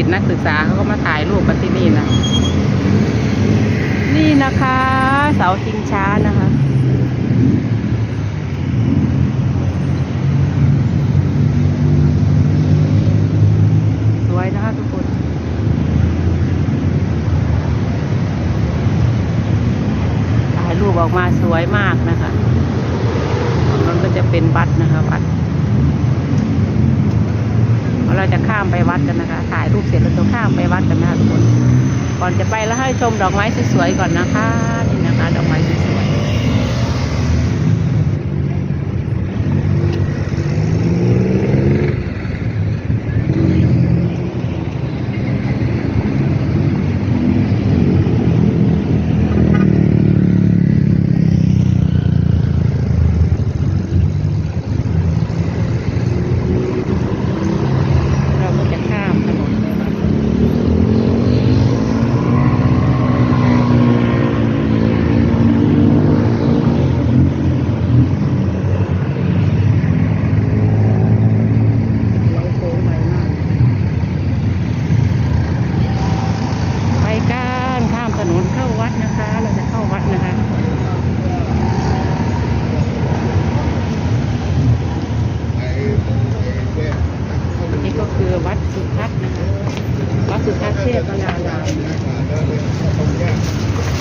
ิตนักศึกษาเขาก็มาถ่ายรูปกันที่นี่นะ นี่นะคะ เสาชิงช้านะคะสวยนะคะทุกคนถ่ายรูปออกมาสวยมากนะคะตรงนั้นก็จะเป็นวัดนะคะวัด เราจะข้ามไปวัดกันนะคะ ถ่ายรูปเสร็จเราจะข้ามไปวัดกันนะคะทุกคน ก่อนจะไปแล้วให้ชมดอกไม้สวยๆก่อนนะคะ นี่นะคะ ดอกไม้สวยๆเราก็จะข้ามถนนไปวัด เราโค้งไปมาก ไปกันข้ามถนนเข้าวัดนะคะ เราจะเข้าวัดนะคะ นี่ก็คือวัดสุทัศน์นะคะ วัดสุทัศน์เทพลาราม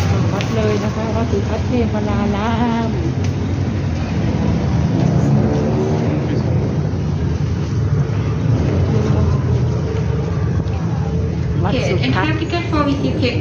เข้าวัดเลยนะคะ วัดสุทัศน์เทพลารามวัด Okay, สุ en ทัศน์ kaartje voor wie die pick. Nou? สายพาวัดสุทัศน์นะคะของ เหลียง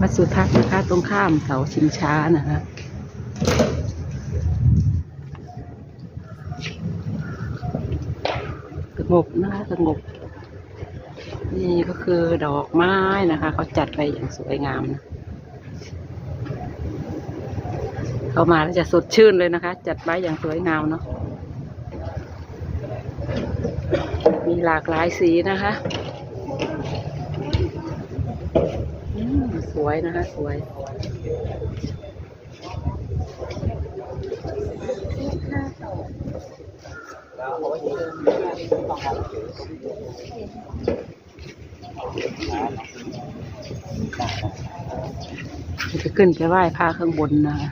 วัดสุทัศน์นะคะตรงข้ามเสาชิงช้านะคะ งบนะคะสงบ นี่ก็คือดอกไม้นะคะ เขาจัดไปอย่างสวยงามนะเข้ามาแล้วจะสดชื่นเลยนะคะ จัดไว้อย่างสวยงามเนาะมีหลากหลายสีนะคะสวยนะคะ สวย จะขึ้นไปไหว้พระข้างบนนะคะ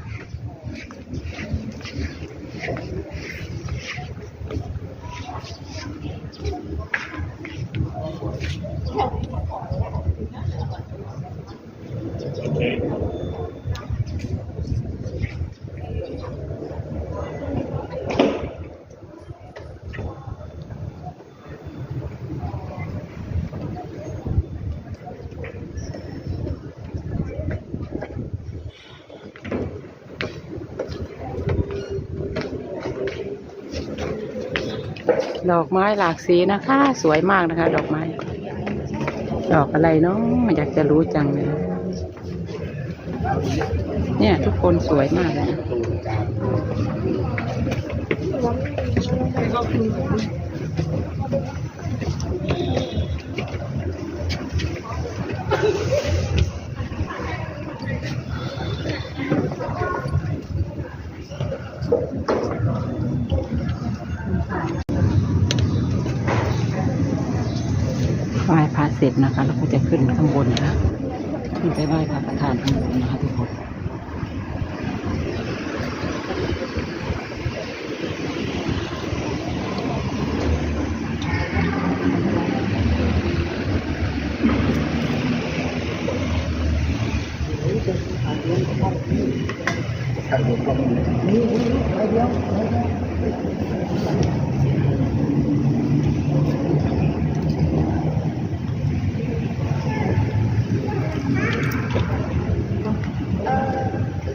ดอกไม้หลากสีนะคะ สวยมากนะคะ ดอกไม้ ดอกอะไรเนาะอยากจะรู้จังเลยเนี่ย ทุกคนสวยมากเลย ไหว้พระเสร็จนะคะแล้วก็จะขึ้นข้างบนนะคะขึ้นไปไหว้พระประธานข้างบนนะคะทุกคน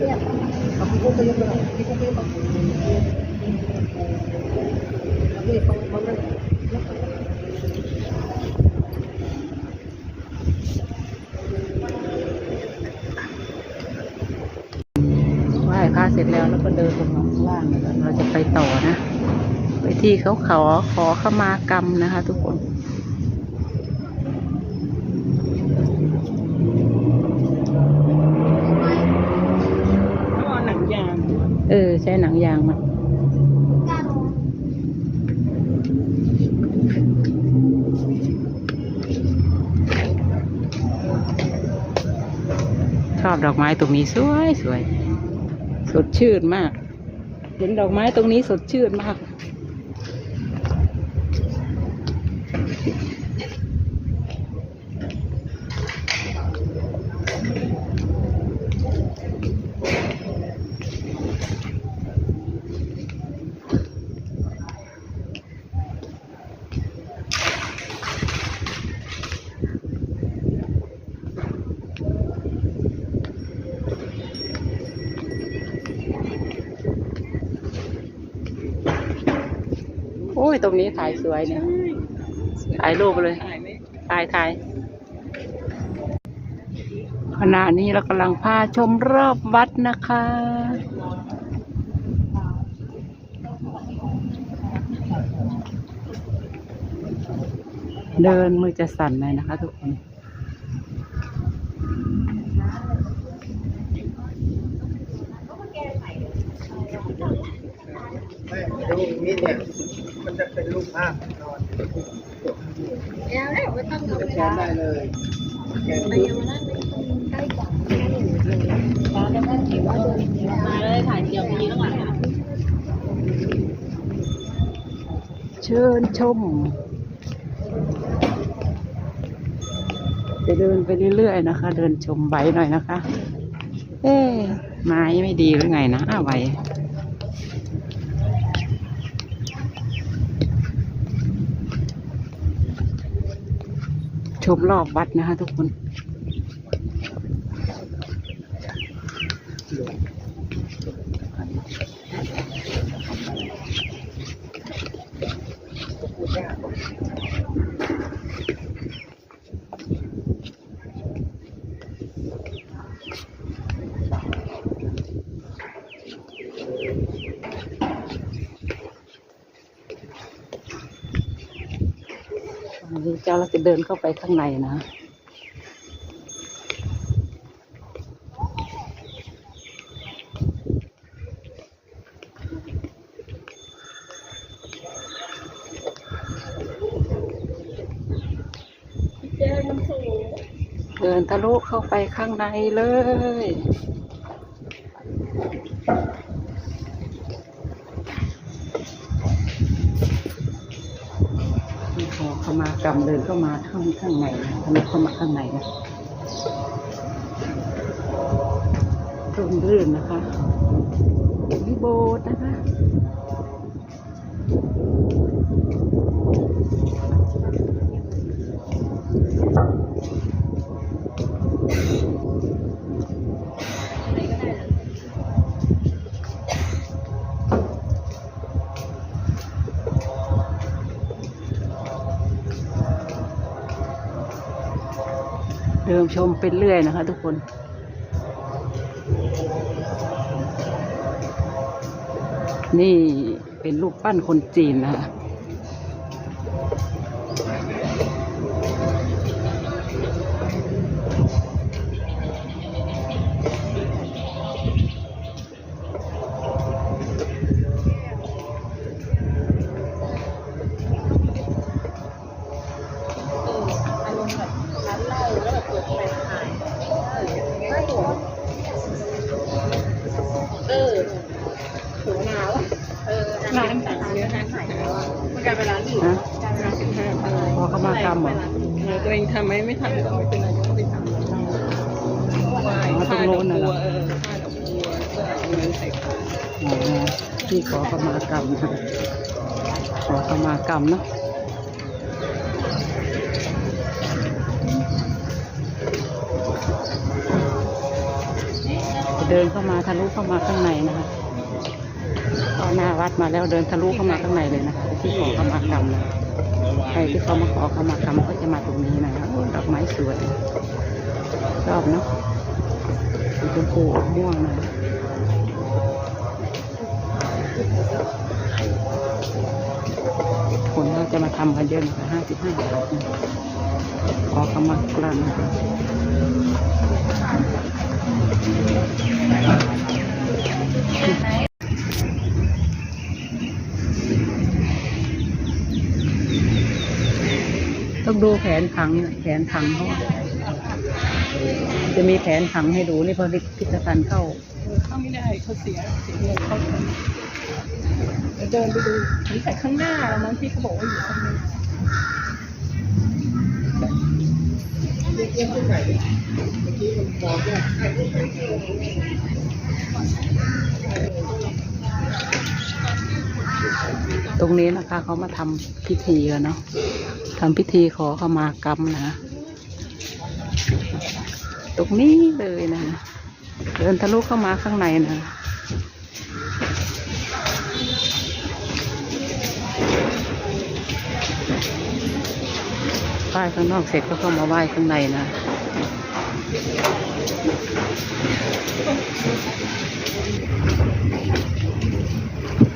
Ako po kayo ไหว้พระเสร็จแล้วแล้วก็เดินลงน้างล่างเราจะไปต่อนะ ไปที่เขาขอขอขมากรรมนะคะ ทุกคน เออ ใช้หนังยางมาชอบดอกไม้ตรงนี้สวยสวย สดชื่นมาก เห็นดอกไม้ตรงนี้สดชื่นมาก ตรงนี้ถ่ายสวยเนี่ยถ่ายรูปเลยถ่ายถ่ายขณะนี้เรากำลังพาชมรอบวัดนะคะ เดินมือจะสั่นเลยนะคะทุกคนไม่ดูนี่เนี่ย มันจะเป็นรูปภาพนอนแล้วไม่ต้องจะแกนได้เลยแกนไปเยาวราชไม่ต้องใกล้กว่าร้านแล้วก็ถือว่าเดินมาเลยถ่ายเดียวมีข้างหลังนะเชิญชม จะเดินไปเรื่อยๆนะคะ เดินชมใบหน่อยนะคะ เอ๊ะไม้ไม่ดีหรือไงนะอ้าวใบ ชมรอบวัดนะคะทุกคน เจ้าเราจะเดินเข้าไปข้างในนะเดินทะลุเข้าไปข้างในเลย อเข้ามากรรมเดินเข้ามาข้างข้างในนะทะลุเข้ามาข้างในนะร่มรื่นนะคะมีโบสนะคะ เดิมชมเป็นเรื่อยนะคะทุกคนนี่เป็นรูปปั้นคนจีนนะคะ เปิดไฟถ่ายไม่ถูกเออถูหนาวเออร้านแต่เนื้อร้านขายแล้วอะมันกลายเป็นร้านอื่นฮะกลายเป็นร้านสิบห้าเออพอเข้ามากรรมเหรอเออตัวเองทำไหมไม่ทำก็ไม่เป็นไรก็ไปทำไหว้อ๋อตรงโน้นน่ะเหรอเออผ้าดอกบัวเสื้อเอาเงินใส่ผ้าอ๋อที่ขอเข้ามากรรมนะคะขอเข้ามากรรมเนาะ เดินเข้ามาทะลุเข้ามาข้างในนะคะเข้าหน้าวัดมาแล้วเดินทะลุเข้ามาข้างในเลยนะคะที่ขอขมากรรมนะใครที่เขามาขอขมากรรมก็จะมาตรงนี้นะคะโอ้ดอกไม้สวยชอบเนาะสีชมพูอมม่วงนะจะมาทำกันเยอะนะคะห้าสิบห้าขอขมากลันนะคะ ต้องดูแผนผังแผนผังเขาจะมีแผนผังให้ดูนี่พอพิพิธภัณฑ์เข้าเข้าไม่ได้เขาเสียเสียเงินเข้าเดี๋ยวเดินไปดูนี่แต่ข้างหน้าแล้วมั้งที่เขาบอกว่าอยู่ข้างหน้า ตรงนี้นะคะเขามาทำพิธีกันเนาะทำพิธีขอขมากรรมนะ ตรงนี้เลยนะ เดินทะลุเข้ามาข้างในนะไหว้ข้างนอกเสร็จก็เข้ามาไหว้ข้างในนะ Thank you.